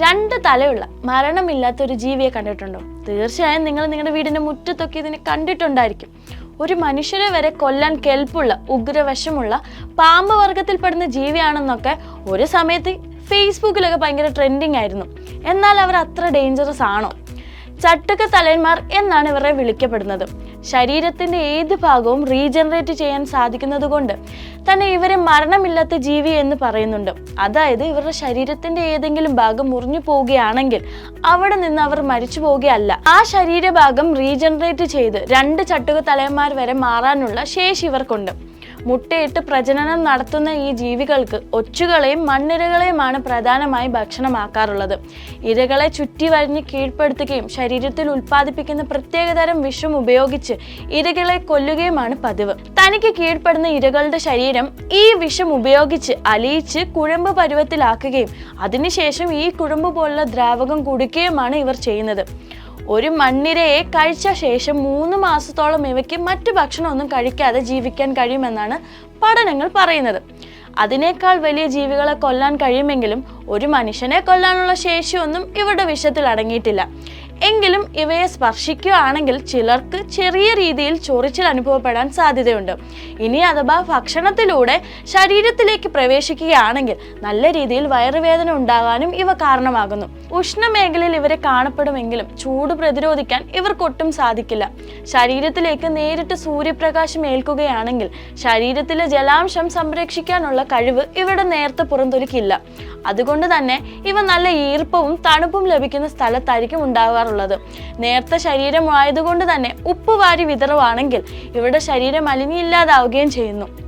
രണ്ട് തലയുള്ള മരണമില്ലാത്ത ഒരു ജീവിയെ കണ്ടിട്ടുണ്ടോ? തീർച്ചയായും നിങ്ങൾ നിങ്ങളുടെ വീടിന്റെ മുറ്റത്തൊക്കെ ഇതിനെ കണ്ടിട്ടുണ്ടായിരിക്കും. ഒരു മനുഷ്യരെ വരെ കൊല്ലാൻ കെൽപ്പുള്ള ഉഗ്രവശമുള്ള പാമ്പ് വർഗത്തിൽപ്പെടുന്ന ജീവിയാണെന്നൊക്കെ ഒരു സമയത്ത് ഫേസ്ബുക്കിലൊക്കെ ഭയങ്കര ട്രെൻഡിങ് ആയിരുന്നു. എന്നാൽ അവർ അത്ര ഡേഞ്ചറസ് ആണോ? ചട്ടുക തലയന്മാർ എന്നാണ് ഇവരെ വിളിക്കപ്പെടുന്നത്. ശരീരത്തിന്റെ ഏത് ഭാഗവും റീജനറേറ്റ് ചെയ്യാൻ സാധിക്കുന്നത് കൊണ്ട് തന്നെ ഇവരെ മരണമില്ലാത്ത ജീവി എന്ന് പറയുന്നുണ്ട്. അതായത് ഇവരുടെ ശരീരത്തിന്റെ ഏതെങ്കിലും ഭാഗം മുറിഞ്ഞു പോവുകയാണെങ്കിൽ അവിടെ നിന്ന് അവർ മരിച്ചു പോവുകയല്ല. ആ ശരീരഭാഗം റീജനറേറ്റ് ചെയ്ത് രണ്ട് ചട്ടുക തലയന്മാർ വരെ മാറാനുള്ള ശേഷി ഇവർക്കുണ്ട്. മുട്ടയിട്ട് പ്രജനനം നടത്തുന്ന ഈ ജീവികൾക്ക് ഒച്ചുകളെയും മണ്ണിരകളെയുമാണ് പ്രധാനമായി ഭക്ഷണമാക്കാറുള്ളത്. ഇരകളെ ചുറ്റി വരിഞ്ഞ് കീഴ്പ്പെടുത്തുകയും ശരീരത്തിൽ ഉൽപ്പാദിപ്പിക്കുന്ന പ്രത്യേകതരം വിഷം ഉപയോഗിച്ച് ഇരകളെ കൊല്ലുകയുമാണ് പതിവ്. തനിക്ക് കീഴ്പ്പെടുന്ന ഇരകളുടെ ശരീരം ഈ വിഷം ഉപയോഗിച്ച് അലിയിച്ച് കുഴമ്പ് പരുവത്തിലാക്കുകയും അതിനുശേഷം ഈ കുഴമ്പ് പോലുള്ള ദ്രാവകം കുടിക്കുകയുമാണ് ഇവർ ചെയ്യുന്നത്. ഒരു മണ്ണിരയെ കഴിച്ച ശേഷം മൂന്ന് മാസത്തോളം ഇവയ്ക്ക് മറ്റു ഭക്ഷണമൊന്നും കഴിക്കാതെ ജീവിക്കാൻ കഴിയുമെന്നാണ് പഠനങ്ങൾ പറയുന്നത്. അതിനേക്കാൾ വലിയ ജീവികളെ കൊല്ലാൻ കഴിയുമെങ്കിലും ഒരു മനുഷ്യനെ കൊല്ലാനുള്ള ശേഷിയൊന്നും ഇവരുടെ വിഷത്തിൽ അടങ്ങിയിട്ടില്ല. എങ്കിലും ഇവയെ സ്പർശിക്കുകയാണെങ്കിൽ ചിലർക്ക് ചെറിയ രീതിയിൽ ചൊറിച്ചിൽ അനുഭവപ്പെടാൻ സാധ്യതയുണ്ട്. ഇനി അഥവാ ഭക്ഷണത്തിലൂടെ ശരീരത്തിലേക്ക് പ്രവേശിക്കുകയാണെങ്കിൽ നല്ല രീതിയിൽ വയറുവേദന ഉണ്ടാകാനും ഇവ കാരണമാകുന്നു. ഉഷ്ണമേഖലയിൽ ഇവരെ കാണപ്പെടുമെങ്കിലും ചൂട് പ്രതിരോധിക്കാൻ ഇവർക്കൊട്ടും സാധിക്കില്ല. ശരീരത്തിലേക്ക് നേരിട്ട് സൂര്യപ്രകാശം ഏൽക്കുകയാണെങ്കിൽ ശരീരത്തിലെ ജലാംശം സംരക്ഷിക്കാനുള്ള കഴിവ് ഇവിടെ നേരത്തെ പുറന്തൊലിക്കില്ല അതുകൊണ്ട് തന്നെ ഇവ നല്ല ഈർപ്പവും തണുപ്പും ലഭിക്കുന്ന സ്ഥലത്തായിരിക്കും ഉണ്ടാകാറുള്ളത് നേർത്ത ശരീരമായതുകൊണ്ട് തന്നെ ഉപ്പ് വാരി വിതറുവാണെങ്കിൽ ഇവിടെ ശരീരം അലിഞ്ഞില്ലാതാവുകയും ചെയ്യുന്നു.